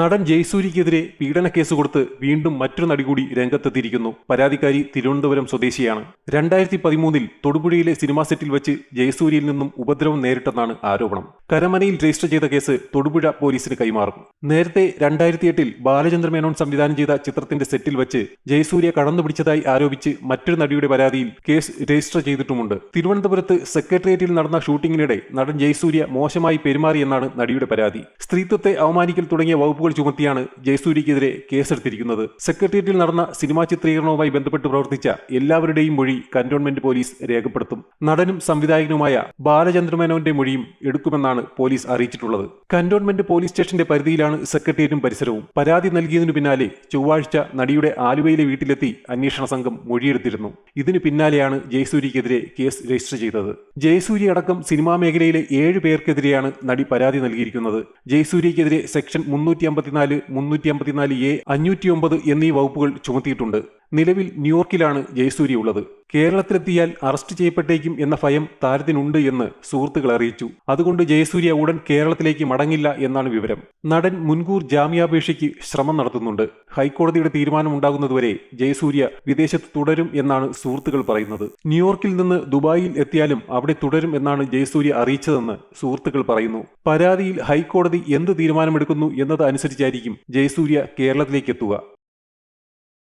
നടൻ ജയസൂര്യക്കെതിരെ പീഡന കേസ് കൊടുത്ത് വീണ്ടും മറ്റൊരു നടി കൂടി രംഗത്തെത്തിയിരിക്കുന്നു. പരാതിക്കാരി തിരുവനന്തപുരം സ്വദേശിയാണ്. രണ്ടായിരത്തി പതിമൂന്നിൽ തൊടുപുഴയിലെ സിനിമാ സെറ്റിൽ വെച്ച് ജയസൂര്യയിൽ നിന്നും ഉപദ്രവം നേരിട്ടെന്നാണ് ആരോപണം. കരമനയിൽ രജിസ്റ്റർ ചെയ്ത കേസ് തൊടുപുഴ പോലീസിന് കൈമാറും. നേരത്തെ രണ്ടായിരത്തി എട്ടിൽ ബാലചന്ദ്ര മേനോൻ സംവിധാനം ചെയ്ത ചിത്രത്തിന്റെ സെറ്റിൽ വെച്ച് ജയസൂര്യ കടന്നുപിടിച്ചതായി ആരോപിച്ച് മറ്റൊരു നടിയുടെ പരാതിയിൽ കേസ് രജിസ്റ്റർ ചെയ്തിട്ടുമുണ്ട്. തിരുവനന്തപുരത്ത് സെക്രട്ടേറിയറ്റിൽ നടന്ന ഷൂട്ടിങ്ങിനിടെ നടൻ ജയസൂര്യ മോശമായി പെരുമാറിയെന്നാണ് നടിയുടെ പരാതി. സ്ത്രീത്വത്തെ അവമാനിക്കൽ തുടങ്ങിയ വകുപ്പുകൾ ചുമത്തിയാണ് ജയസൂര്യക്കെതിരെ കേസെടുത്തിരിക്കുന്നത്. സെക്രട്ടേറിയറ്റിൽ നടന്ന സിനിമാ ചിത്രീകരണവുമായി ബന്ധപ്പെട്ട് പ്രവർത്തിച്ച എല്ലാവരുടെയും മൊഴി കന്റോൺമെന്റ് പോലീസ് രേഖപ്പെടുത്തും. നടനും സംവിധായകനുമായ ബാലചന്ദ്രമേനോന്റെ മൊഴിയും എടുക്കുമെന്നാണ് പോലീസ് അറിയിച്ചിട്ടുള്ളത്. കന്റോൺമെന്റ് പോലീസ് സ്റ്റേഷന്റെ പരിധിയിലാണ് സെക്രട്ടേറിയറ്റും പരിസരവും. പരാതി നൽകിയതിനു പിന്നാലെ ചൊവ്വാഴ്ച നടിയുടെ ആലുവയിലെ വീട്ടിലെത്തി അന്വേഷണ സംഘം മൊഴിയെടുത്തിരുന്നു. ഇതിനു പിന്നാലെയാണ് ജയസൂര്യക്കെതിരെ കേസ് രജിസ്റ്റർ ചെയ്തത്. ജയസൂര്യ അടക്കം സിനിമാ മേഖലയിലെ ഏഴ് പേർക്കെതിരെയാണ് നടി പരാതി നൽകിയിരിക്കുന്നത്. ജയസൂര്യക്കെതിരെ സെക്ഷൻ മുന്നൂറ്റി അമ്പത്തിനാല് മുന്നൂറ്റി അമ്പത്തിനാല് എ അഞ്ഞൂറ്റി ഒമ്പത് എന്നീ വകുപ്പുകൾ ചുമത്തിയിട്ടുണ്ട്. നിലവിൽ ന്യൂയോർക്കിലാണ് ജയസൂര്യ ഉള്ളത്. കേരളത്തിലെത്തിയാൽ അറസ്റ്റ് ചെയ്യപ്പെട്ടേക്കും എന്ന ഭയം താരത്തിനുണ്ട് എന്ന് സുഹൃത്തുക്കൾ അറിയിച്ചു. അതുകൊണ്ട് ജയസൂര്യ ഉടൻ കേരളത്തിലേക്ക് മടങ്ങില്ല എന്നാണ് വിവരം. നടൻ മുൻകൂർ ജാമ്യാപേക്ഷയ്ക്ക് ശ്രമം നടത്തുന്നുണ്ട്. ഹൈക്കോടതിയുടെ തീരുമാനമുണ്ടാകുന്നതുവരെ ജയസൂര്യ വിദേശത്ത് തുടരും എന്നാണ് സുഹൃത്തുക്കൾ പറയുന്നത്. ന്യൂയോർക്കിൽ നിന്ന് ദുബായിൽ എത്തിയാലും അവിടെ തുടരും എന്നാണ് ജയസൂര്യ അറിയിച്ചതെന്ന് സുഹൃത്തുക്കൾ പറയുന്നു. പരാതിയിൽ ഹൈക്കോടതി എന്ത് തീരുമാനമെടുക്കുന്നു എന്നത് അനുസരിച്ചായിരിക്കും ജയസൂര്യ കേരളത്തിലേക്ക് എത്തുക.